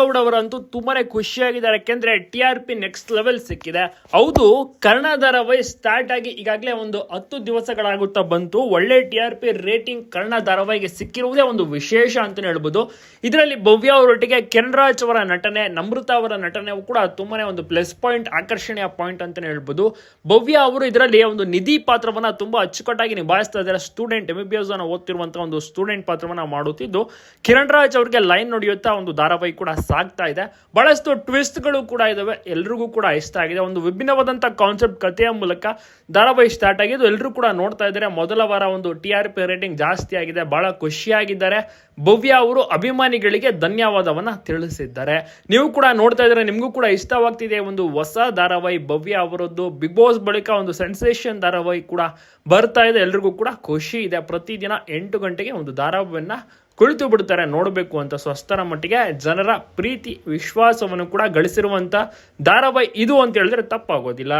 ಗೌಡ ಅವರಂತೂ ತುಂಬಾನೇ ಖುಷಿಯಾಗಿದ್ದಾರೆ. ಯಾಕೆಂದ್ರೆ T R P next level ಸಿಕ್ಕಿದೆ. ಹೌದು ಕರ್ಣ ಧಾರಾವಾಹಿ ಸ್ಟಾರ್ಟ್ ಆಗಿ ಈಗಾಗಲೇ ಒಂದು ಹತ್ತು ದಿವಸಗಳಾಗುತ್ತಾ ಬಂತು. ಒಳ್ಳೆ T R P rating Kannada ಧಾರಾವಾಹಿಗೆ ಸಿಕ್ಕಿರುವುದೇ ಒಂದು ವಿಶೇಷ ಅಂತಾನೆ ಹೇಳ್ಬೋದು. ಇದರಲ್ಲಿ ಭವ್ಯ ಅವರೊಟ್ಟಿಗೆ ಕೆನ್ರಾಜ್ ಅವರ ನಟನೆ ನಮೃತ ಅವರ ನಟನೆ ಕೂಡ ತುಂಬಾನೇ ಒಂದು ಪ್ಲಸ್ ಪಾಯಿಂಟ್ ಆಕರ್ಷಣೀಯ ಪಾಯಿಂಟ್ ಅಂತಾನೆ ಹೇಳ್ಬೋದು. ಭವ್ಯ ಅವರು ಇದರಲ್ಲಿ ಒಂದು ನಿಧಿ ಪಾತ್ರವನ್ನ ತುಂಬಾ ಅಚ್ಚುಕಟ್ಟಾಗಿ ನಿಭಾಯಿಸ್ತಾ ಇದ್ದಾರೆ. ಸ್ಟೂಡೆಂಟ್ ಎಂ ಬಿ ಓದ್ತಿರುವಂತಹ ಒಂದು ಸ್ಟೂಡೆಂಟ್ ಪಾತ್ರವನ್ನ ಮಾಡುತ್ತಿದ್ದು, ಕಿರಣ್ ರಾಜ್ ಅವರಿಗೆ ಲೈನ್ ನಡೆಯುತ್ತಾ ಒಂದು ಧಾರಾವಾಹಿ ಕೂಡ ಸಾಗ್ತಾ ಇದೆ. ಬಹಳಷ್ಟು ಟ್ವಿಸ್ಟ್ಗಳು ಕೂಡ ಇದ್ದಾವೆ ಎಲ್ರಿಗೂ ಕೂಡ ಇಷ್ಟ ಆಗಿದೆ. ಒಂದು ವಿಭಿನ್ನವಾದಂಥ ಕಾನ್ಸೆಪ್ಟ್ ಕಥೆಯ ಮೂಲಕ ಧಾರಾವಾಹಿ ಸ್ಟಾರ್ಟ್ ಆಗಿದ್ದು ಎಲ್ಲರೂ ಕೂಡ ನೋಡ್ತಾ ಇದ್ದಾರೆ. ಮೊದಲ ವಾರ ಒಂದು ಟಿ ಆರ್ ಪಿ ರೇಟಿಂಗ್ ಜಾಸ್ತಿ ಆಗಿದೆ. ಬಹಳ ಖುಷಿಯಾಗಿದ್ದಾರೆ. ಭವ್ಯ ಅವರು ಅಭಿಮಾನಿಗಳಿಗೆ ಧನ್ಯವಾದವನ್ನ ತಿಳಿಸಿದ್ದಾರೆ. ನೀವು ಕೂಡ ನೋಡ್ತಾ ಇದ್ದಾರೆ ನಿಮಗೂ ಕೂಡ ಇಷ್ಟವಾಗ್ತಿದೆ ಒಂದು ಹೊಸ ಧಾರಾವಾಹಿ. ಭವ್ಯ ಅವರದ್ದು ಬಿಗ್ ಬಾಸ್ ಬಳಿಕ ಒಂದು ಸೆನ್ಸೇಷನ್ ಧಾರಾವಾಹಿ ಕೂಡ ಬರ್ತಾ ಇದೆ. ಎಲ್ರಿಗೂ ಕೂಡ ಖುಷಿ ಇದೆ. ಪ್ರತಿದಿನ ಎಂಟು ಗಂಟೆಗೆ ಒಂದು ಧಾರಾವಾಹಿಯನ್ನ ಕುಳಿತು ಬಿಡ್ತಾರೆ ನೋಡಬೇಕು ಅಂತ ಸ್ವಸ್ಥರ ಮಟ್ಟಿಗೆ ಜನರ ಪ್ರೀತಿ, ವಿಶ್ವಾಸವನ್ನು ಕೂಡ ಗಳಿಸಿರುವಂತ ಧಾರಾವಾಹಿ ಇದು ಅಂತ ಹೇಳಿದ್ರೆ ತಪ್ಪಾಗೋದಿಲ್ಲ.